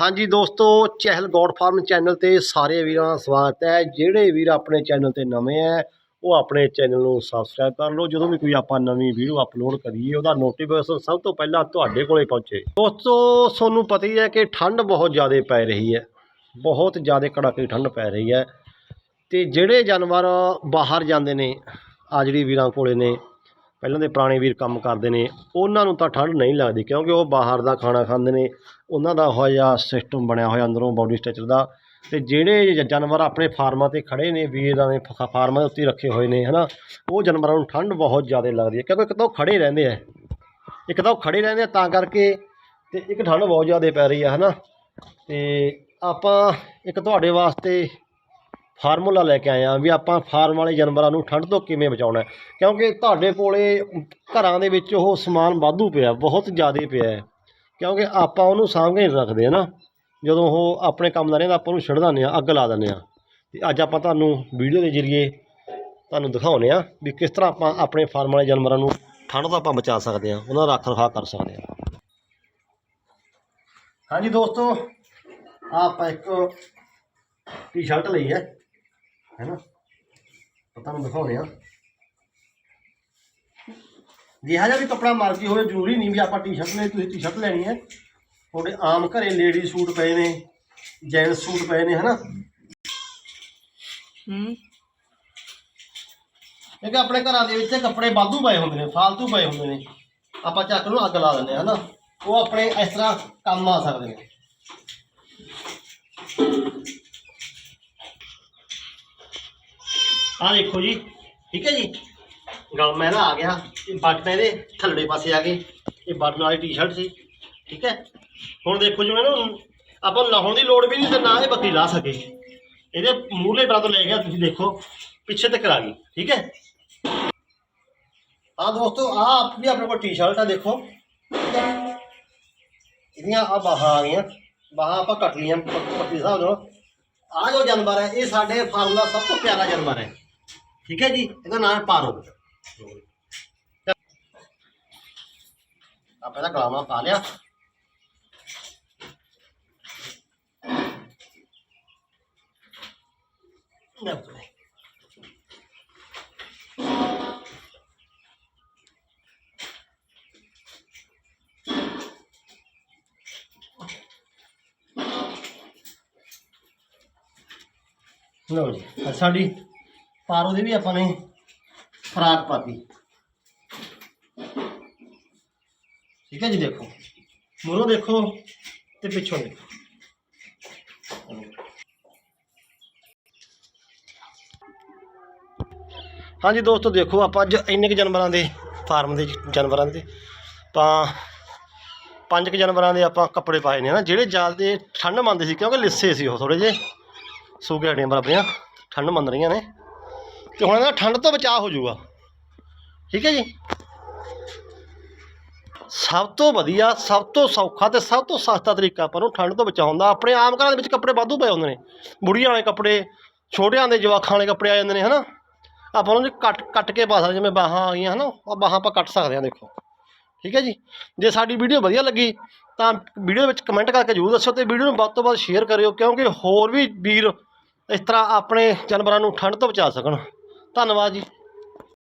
ਹਾਂਜੀ ਦੋਸਤੋ, ਚਹਿਲ God farm channel ਤੇ ਸਾਰੇ ਵੀਰਾਂ ਦਾ ਸਵਾਗਤ ਹੈ। ਜਿਹੜੇ ਵੀਰ ਆਪਣੇ ਚੈਨਲ ਤੇ ਨਵੇਂ ਹੈ, ਉਹ ਆਪਣੇ ਚੈਨਲ ਨੂੰ ਸਬਸਕ੍ਰਾਈਬ ਕਰ ਲਓ। ਜਦੋਂ ਵੀ ਕੋਈ ਆਪਾਂ ਨਵੀਂ ਵੀਡੀਓ ਅਪਲੋਡ ਕਰੀਏ, ਉਹਦਾ ਨੋਟੀਫਿਕੇਸ਼ਨ ਸਭ ਤੋਂ ਪਹਿਲਾਂ ਤੁਹਾਡੇ ਕੋਲੇ ਪਹੁੰਚੇ। ਦੋਸਤੋ, ਤੁਹਾਨੂੰ ਪਤਾ ਹੀ ਹੈ ਕਿ ਠੰਡ ਬਹੁਤ ਜ਼ਿਆਦਾ ਪੈ ਰਹੀ ਹੈ। ਬਹੁਤ ਜ਼ਿਆਦਾ ਕੜਾਕੇ ਠੰਡ ਪੈ ਰਹੀ ਹੈ। ਤੇ ਜਿਹੜੇ ਜਾਨਵਰ ਬਾਹਰ ਜਾਂਦੇ ਨੇ ਆਜੜੀ ਵੀਰਾਂ ਕੋਲੇ ਨੇ ਪਹਿਲਾਂ ਦੇ ਪੁਰਾਣੇ ਵੀਰ ਕੰਮ ਕਰਦੇ ਨੇ, ਉਹਨਾਂ ਨੂੰ ਤਾਂ ਠੰਡ ਨਹੀਂ ਲੱਗਦੀ ਕਿਉਂਕਿ ਉਹ ਬਾਹਰ ਦਾ ਖਾਣਾ ਖਾਂਦੇ ਨੇ, ਉਹਨਾਂ ਦਾ ਉਹ ਜਿਹਾ ਸਿਸਟਮ ਬਣਿਆ ਹੋਇਆ ਅੰਦਰੋਂ ਬਾਡੀ ਸਟਰਕਚਰ ਦਾ ਅਤੇ ਜਿਹੜੇ ਜਾਨਵਰ ਆਪਣੇ ਫਾਰਮਾਂ ਤੇ ਖੜੇ ਨੇ ਵੀਰਾਂ ਨੇ ਫਾਰਮਾਂ ਦੇ ਉੱਤੇ ਰੱਖੇ ਹੋਏ ਨੇ ਹੈ ਨਾ ਉਹ ਜਾਨਵਰਾਂ ਨੂੰ ਠੰਡ ਬਹੁਤ ਜ਼ਿਆਦਾ ਲੱਗਦੀ ਹੈ ਕਿਉਂਕਿ ਇੱਕ ਤਾਂ ਉਹ ਖੜੇ ਰਹਿੰਦੇ ਆ, ਇੱਕ ਤਾਂ ਉਹ ਖੜੇ ਰਹਿੰਦੇ ਆ ਤਾਂ ਕਰਕੇ ਅਤੇ ਇੱਕ ਠੰਡ ਬਹੁਤ ਜ਼ਿਆਦਾ ਪੈ ਰਹੀ ਆ ਨਾ ਅਤੇ ਆਪਾਂ ਇੱਕ ਤੁਹਾਡੇ ਵਾਸਤੇ ਫਾਰਮੂਲਾ ਲੈ ਕੇ ਆਏ ਆ ਵੀ ਆਪਾਂ ਫਾਰਮ ਵਾਲੇ ਜਾਨਵਰਾਂ ਨੂੰ ਠੰਡ ਤੋਂ ਕਿਵੇਂ ਬਚਾਉਣਾ ਕਿਉਂਕਿ ਤੁਹਾਡੇ ਕੋਲੇ ਘਰਾਂ ਦੇ ਵਿੱਚ ਉਹ ਸਮਾਨ ਵਾਧੂ ਪਿਆ, ਬਹੁਤ ਜ਼ਿਆਦਾ ਪਿਆ ਹੈ। ਕਿਉਂਕਿ ਆਪਾਂ ਉਹਨੂੰ ਸਾਂਭ ਕੇ ਨਹੀਂ ਰੱਖਦੇ ਨਾ ਜਦੋਂ ਉਹ ਆਪਣੇ ਕੰਮ ਦਾ ਰਹਿੰਦਾ ਆਪਾਂ ਉਹਨੂੰ ਛੱਡ ਦਿੰਦੇ ਆ ਅੱਗ ਲਾ ਦਿੰਦੇ ਆ ਤੇ ਅੱਜ ਆਪਾਂ ਤੁਹਾਨੂੰ ਵੀਡੀਓ ਦੇ ਜ਼ਰੀਏ ਤੁਹਾਨੂੰ ਦਿਖਾਉਂਦੇ ਆ ਵੀ ਕਿਸ ਤਰ੍ਹਾਂ ਆਪਾਂ ਆਪਣੇ ਫਾਰਮ ਵਾਲੇ ਜਾਨਵਰਾਂ ਨੂੰ ਠੰਡ ਤੋਂ ਆਪਾਂ ਬਚਾ ਸਕਦੇ ਆ ਉਹਨਾਂ ਦਾ ਰੱਖ ਰਖਾਅ ਕਰ ਸਕਦੇ ਆ ਹਾਂਜੀ ਦੋਸਤੋ ਆਪਾਂ ਇੱਕ ਟੀ-ਸ਼ਰਟ ਲਈ ਹੈ। ਹੈਨਾ ਤਾਂ ਤੁਹਾਨੂੰ ਦਿਖਾਉਂਦੇ ਆ ਜਿਹਾ ਜਿਹਾ ਵੀ ਕੱਪੜਾ ਮਰਜ਼ੀ ਹੋਵੇ ਜ਼ਰੂਰੀ ਨਹੀਂ ਵੀ ਆਪਾਂ ਟੀ-ਸ਼ਰਟ ਲੈ ਤੁਸੀਂ ਟੀ-ਸ਼ਰਟ ਲੈਣੀ ਹੈ। ਤੁਹਾਡੇ ਆਮ ਘਰੇ ਲੇਡੀ ਸੂਟ ਪਏ ਨੇ ਜੈਂਟਸ ਸੂਟ ਪਏ ਨੇ ਹਨਾ ਹੂੰ। ਕਿਉਂਕਿ ਆਪਣੇ ਘਰਾਂ ਦੇ ਵਿੱਚ ਕੱਪੜੇ ਵਾਧੂ ਪਏ ਹੁੰਦੇ ਨੇ ਫਾਲਤੂ ਪਏ ਹੁੰਦੇ ਨੇ। ਆਪਾਂ ਚੱਕ ਨੂੰ ਅੱਗ ਲਾ ਦਿੰਦੇ ਹਾਂ ਹਨਾ ਉਹ ਆਪਣੇ ਇਸ ਤਰ੍ਹਾਂ ਕੰਮ ਆ ਸਕਦੇ ਨੇ। ਆਹ ਦੇਖੋ ਜੀ ਠੀਕ ਹੈ ਜੀ ਗਲ ਮੈਂ ਨਾ ਆ ਗਿਆ ਇਹ ਬਟਨ ਇਹਦੇ ਥੱਲੜੇ ਪਾਸੇ ਆ ਗਏ ਇਹ ਬਟਨ ਵਾਲੀ ਟੀ-ਸ਼ਰਟ ਸੀ ਠੀਕ ਹੈ ਹੁਣ ਦੇਖੋ ਜਿਵੇਂ ਨਾ ਆਪਾਂ ਨੂੰ ਲਾਉਣ ਦੀ ਲੋੜ ਵੀ ਨਹੀਂ ਤੇ ਨਾ ਇਹ ਬੱਕਰੀ ਲਾ ਸਕੇ ਇਹਦੇ ਮੂਹਲੇ ਬਰਾ ਤੋਂ ਲੈ ਗਿਆ ਤੁਸੀਂ ਦੇਖੋ ਪਿੱਛੇ ਤੱਕ ਆ ਗਈ ਠੀਕ ਹੈ ਆ ਦੋਸਤੋ ਆ ਵੀ ਆਪਣੇ ਕੋਲ ਟੀ-ਸ਼ਰਟ ਆ ਦੇਖੋ ਇਹਦੀਆਂ ਆ ਬਾਹਾਂ ਆ ਗਈਆਂ ਬਾਹਾਂ ਆਪਾਂ ਕੱਟ ਲਈਆਂ ਪ- ਪੱਟੀ ਹਿਸਾਬ ਨਾਲ ਆ ਜੋ ਜਾਨਵਰ ਹੈ ਇਹ ਸਾਡੇ ਫਾਰਮ ਦਾ ਸਭ ਤੋਂ ਪਿਆਰਾ ਜਾਨਵਰ ਹੈ ਠੀਕ ਹੈ ਜੀ? ਇਹਦਾ ਨਾਮ ਹੈ ਪਾਰੋ ਆਪਾਂ ਇਹਦਾ ਗਲਾਮਾ ਪਾ ਲਿਆ। ਲਓ ਜੀ ਸਾਡੀ ਪਾਰੋ ਦੀ ਵੀ ਆਪਾਂ ਨੇ ਫਰਾਕ ਪਾਤੀ। ਠੀਕ ਹੈ ਜੀ, ਦੇਖੋ। ਮੂਹਰੋਂ ਦੇਖੋ ਤੇ ਪਿੱਛੋਂ ਦੇਖੋ। ਹਾਂਜੀ ਦੋਸਤੋ, ਦੇਖੋ ਆਪਾਂ ਅੱਜ ਇੰਨੇ ਕੁ ਜਾਨਵਰਾਂ ਦੇ ਫਾਰਮ ਦੇ ਜਾਨਵਰਾਂ ਦੇ। ਤਾਂ ਪੰਜ ਕੁ ਜਾਨਵਰਾਂ ਦੇ ਆਪਾਂ ਕੱਪੜੇ ਪਾਏ ਨੇ ਨਾ ਜਿਹੜੇ ਜ਼ਿਆਦਾ ਠੰਡ ਮੰਨਦੇ ਸੀ, ਕਿਉਂਕਿ ਲਿੱਸੇ ਸੀ ਉਹ ਥੋੜੇ ਜਿਹੇ। ਸੂਗੇ ਹੱਡੀਆਂ ਬਰਾਬਰੀਆਂ, ਠੰਡ ਮੰਨ ਰਹੀਆਂ ਨੇ। ਤੇ ਹੁਣ ਇਹਦਾ ਠੰਡ ਤੋਂ ਬਚਾਅ ਹੋ ਜਾਊਗਾ। ਠੀਕ ਹੈ ਜੀ? ਸਭ ਤੋਂ ਵਧੀਆ, ਸਭ ਤੋਂ ਸੌਖਾ ਤੇ ਸਭ ਤੋਂ ਸਸਤਾ ਤਰੀਕਾ ਆਪਾਂ ਨੂੰ ਠੰਡ ਤੋਂ ਬਚਾਉਣ ਦਾ। ਆਪਣੇ ਆਮ ਘਰਾਂ ਦੇ ਵਿੱਚ ਕੱਪੜੇ ਵਾਧੂ ਪਏ ਹੁੰਦੇ ਨੇ। ਬੁੜੀਆਂ ਵਾਲੇ ਕੱਪੜੇ, ਛੋਟਿਆਂ ਦੇ ਜਵਾਖਾਂ ਵਾਲੇ ਕੱਪੜੇ ਆ ਜਾਂਦੇ ਨੇ, ਹਨਾ? ਆਪਾਂ ਉਹਨਾਂ ਉਹਨੂੰ ਕੱਟ ਕੱਟ ਕੇ ਪਾ ਸਕਦੇ ਜਿਵੇਂ ਬਾਹਾਂ ਆ ਗਈਆਂ, ਹਨਾ? ਉਹ ਬਾਹਾਂ ਆਪਾਂ ਕੱਟ ਸਕਦੇ ਹਾਂ, ਦੇਖੋ। ਠੀਕ ਹੈ ਜੀ? ਜੇ ਸਾਡੀ ਵੀਡੀਓ ਵਧੀਆ ਲੱਗੀ, ਤਾਂ ਵੀਡੀਓ ਵਿੱਚ ਕਮੈਂਟ ਕਰਕੇ ਜ਼ਰੂਰ ਦੱਸੋ ਤੇ ਵੀਡੀਓ ਨੂੰ ਵੱਧ ਤੋਂ ਵੱਧ ਸ਼ੇਅਰ ਕਰਿਓ, ਕਿਉਂਕਿ ਹੋਰ ਵੀ ਵੀਰ ਇਸ ਤਰ੍ਹਾਂ ਆਪਣੇ ਜਾਨਵਰਾਂ ਨੂੰ ਠੰਡ ਤੋਂ ਬਚਾ ਸਕਣ। ਧੰਨਵਾਦ ਜੀ।